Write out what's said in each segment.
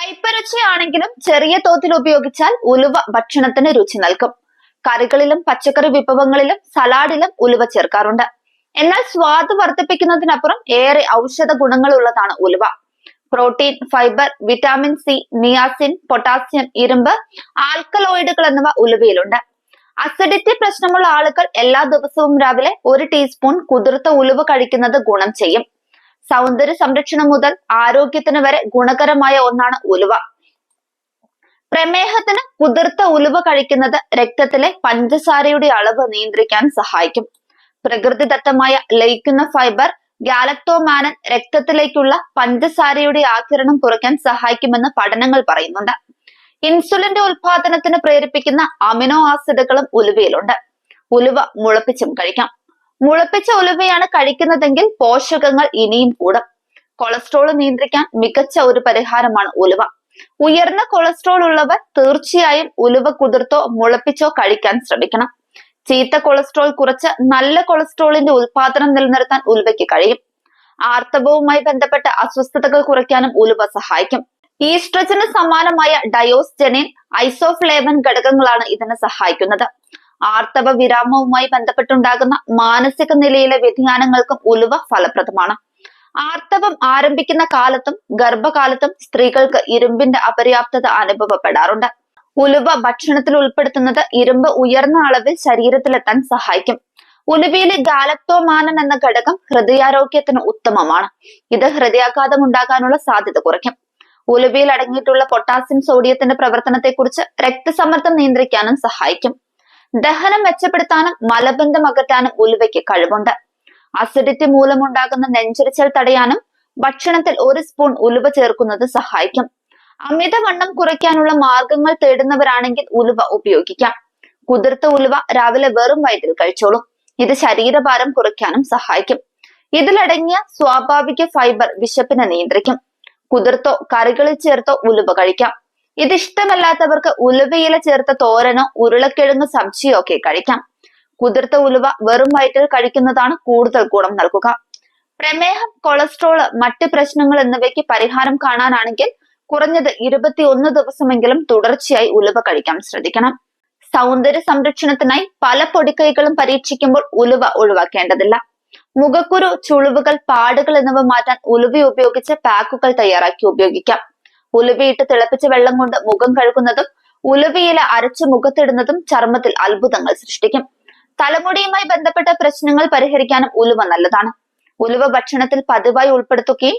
കൈപ്പരുച്ചയാണെങ്കിലും ചെറിയ തോതിൽ ഉപയോഗിച്ചാൽ ഉലുവ ഭക്ഷണത്തിന് രുചി നൽകും. കറികളിലും പച്ചക്കറി വിഭവങ്ങളിലും സലാഡിലും ഉലുവ ചേർക്കാറുണ്ട്. എന്നാൽ സ്വാദ് വർദ്ധിപ്പിക്കുന്നതിനപ്പുറം ഏറെ ഔഷധ ഗുണങ്ങളുള്ളതാണ് ഉലുവ. Protein fibre vitamin C niacin potassium ഇരുമ്പ് ആൽക്കലോയിഡുകൾ എന്നിവ ഉലുവയിലുണ്ട്. അസിഡിറ്റി പ്രശ്നമുള്ള ആളുകൾ എല്ലാ ദിവസവും രാവിലെ ഒരു ടീസ്പൂൺ കുതിർത്ത ഉലുവ കഴിക്കുന്നത് ഗുണം ചെയ്യും. സൗന്ദര്യ സംരക്ഷണം മുതൽ ആരോഗ്യത്തിന് വരെ ഗുണകരമായ ഒന്നാണ് ഉലുവ. പ്രമേഹത്തിന് കുതിർത്ത ഉലുവ കഴിക്കുന്നത് രക്തത്തിലെ പഞ്ചസാരയുടെ അളവ് നിയന്ത്രിക്കാൻ സഹായിക്കും. പ്രകൃതിദത്തമായ ലയിക്കുന്ന ഫൈബർ ഗാലക്ടോമാനൻ രക്തത്തിലേക്കുള്ള പഞ്ചസാരയുടെ ആകിരണം കുറയ്ക്കാൻ സഹായിക്കുമെന്ന് പഠനങ്ങൾ പറയുന്നുണ്ട്. ഇൻസുലിന്റെ ഉത്പാദനത്തിന് പ്രേരിപ്പിക്കുന്ന അമിനോ ആസിഡുകളും ഉലുവയിലുണ്ട്. ഉലുവ മുളപ്പിച്ചും കഴിക്കാം. മുളപ്പിച്ച ഉലുവയാണ് കഴിക്കുന്നതെങ്കിൽ പോഷകങ്ങൾ ഇനിയും കൂടും. കൊളസ്ട്രോൾ നിയന്ത്രിക്കാൻ മികച്ച ഒരു പരിഹാരമാണ് ഉലുവ. ഉയർന്ന കൊളസ്ട്രോൾ ഉള്ളവർ തീർച്ചയായും ഉലുവ കുതിർത്തോ മുളപ്പിച്ചോ കഴിക്കാൻ ശ്രമിക്കണം. ചീത്ത കൊളസ്ട്രോൾ കുറച്ച് നല്ല കൊളസ്ട്രോളിന്റെ ഉൽപാദനം നിലനിർത്താൻ ഉലുവയ്ക്ക് കഴിയും. ആർത്തവവുമായി ബന്ധപ്പെട്ട അസ്വസ്ഥതകൾ കുറയ്ക്കാനും ഉലുവ സഹായിക്കും. ഈസ്ട്രജന് സമാനമായ ഡയോസ്ജനിൻ ഐസോഫ്ലേവൻ ഘടകങ്ങളാണ് ഇതിനെ സഹായിക്കുന്നത്. ആർത്തവ വിരാമവുമായി ബന്ധപ്പെട്ടുണ്ടാകുന്ന മാനസിക നിലയിലെ വ്യതിയാനങ്ങൾക്കും ഉലുവ ഫലപ്രദമാണ്. ആർത്തവം ആരംഭിക്കുന്ന കാലത്തും ഗർഭകാലത്തും സ്ത്രീകൾക്ക് ഇരുമ്പിന്റെ അപര്യാപ്തത അനുഭവപ്പെടാറുണ്ട്. ഉലുവ ഭക്ഷണത്തിൽ ഉൾപ്പെടുത്തുന്നത് ഇരുമ്പ് ഉയർന്ന അളവിൽ ശരീരത്തിലെത്താൻ സഹായിക്കും. ഉലുവയിലെ ഗാലക്ടോമാനൻ എന്ന ഘടകം ഹൃദയാരോഗ്യത്തിന് ഉത്തമമാണ്. ഇത് ഹൃദയാഘാതം ഉണ്ടാകാനുള്ള സാധ്യത കുറയ്ക്കും. ഉലുവയിൽ അടങ്ങിയിട്ടുള്ള പൊട്ടാസ്യം സോഡിയത്തിന്റെ പ്രവർത്തനത്തെക്കുറിച്ച് രക്തസമ്മർദ്ദം നിയന്ത്രിക്കാനും സഹായിക്കും. ദഹനം മെച്ചപ്പെടുത്താനും മലബന്ധം അകറ്റാനും ഉലുവയ്ക്ക് കഴിവുണ്ട്. അസിഡിറ്റി മൂലമുണ്ടാകുന്ന നെഞ്ചരിച്ചൽ തടയാനും ഭക്ഷണത്തിൽ ഒരു സ്പൂൺ ഉലുവ ചേർക്കുന്നത് സഹായിക്കും. അമിതവണ്ണം കുറയ്ക്കാനുള്ള മാർഗങ്ങൾ തേടുന്നവരാണെങ്കിൽ ഉലുവ ഉപയോഗിക്കാം. കുതിർത്ത ഉലുവ രാവിലെ വെറും വയറ്റിൽ കഴിച്ചോളൂ. ഇത് ശരീരഭാരം കുറയ്ക്കാനും സഹായിക്കും. ഇതിലടങ്ങിയ സ്വാഭാവിക ഫൈബർ വിശപ്പിനെ നിയന്ത്രിക്കും. കുതിർത്തോ കറികളിൽ ചേർത്തോ ഉലുവ കഴിക്കാം. ഇത് ഇഷ്ടമല്ലാത്തവർക്ക് ഉലുവയില ചേർത്ത തോരനോ ഉരുളക്കിഴങ്ങ് സബ്ജിയോ ഒക്കെ കഴിക്കാം. കുതിർത്ത ഉലുവ വെറും വയറ്റിൽ കഴിക്കുന്നതാണ് കൂടുതൽ ഗുണം നൽകുക. പ്രമേഹം കൊളസ്ട്രോൾ മറ്റ് പ്രശ്നങ്ങൾ എന്നിവയ്ക്ക് പരിഹാരം കാണാനാണെങ്കിൽ കുറഞ്ഞത് ഇരുപത്തിയൊന്ന് ദിവസമെങ്കിലും തുടർച്ചയായി ഉലുവ കഴിക്കാൻ ശ്രദ്ധിക്കണം. സൗന്ദര്യ സംരക്ഷണത്തിനായി പല പൊടിക്കൈകളും പരീക്ഷിക്കുമ്പോൾ ഉലുവ ഒഴിവാക്കേണ്ടതില്ല. മുഖക്കുരു ചുളിവുകൾ പാടുകൾ എന്നിവ മാറ്റാൻ ഉലുവ ഉപയോഗിച്ച് പാക്കുകൾ തയ്യാറാക്കി ഉപയോഗിക്കാം. ഉലുവയിട്ട് തിളപ്പിച്ച വെള്ളം കൊണ്ട് മുഖം കഴുകുന്നതും ഉലുവയില അരച്ച് മുഖത്തിടുന്നതും ചർമ്മത്തിൽ അത്ഭുതങ്ങൾ സൃഷ്ടിക്കും. തലമുടിയുമായി ബന്ധപ്പെട്ട പ്രശ്നങ്ങൾ പരിഹരിക്കാനും ഉലുവ നല്ലതാണ്. ഉലുവ ഭക്ഷണത്തിൽ പതിവായി ഉൾപ്പെടുത്തുകയും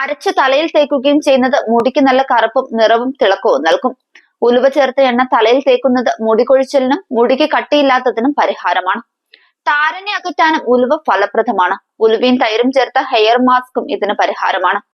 അരച്ച് തലയിൽ തേക്കുകയും ചെയ്യുന്നത് മുടിക്ക് നല്ല കറുപ്പും നിറവും തിളക്കവും നൽകും. ഉലുവ ചേർത്ത എണ്ണ തലയിൽ തേക്കുന്നത് മുടി കൊഴിച്ചിലിനും മുടിക്ക് കട്ടിയില്ലാത്തതിനും പരിഹാരമാണ്. താരനെ അകറ്റാനും ഉലുവ ഫലപ്രദമാണ്. ഉലുവയും തൈരും ചേർത്ത ഹെയർ മാസ്കും ഇതിന് പരിഹാരമാണ്.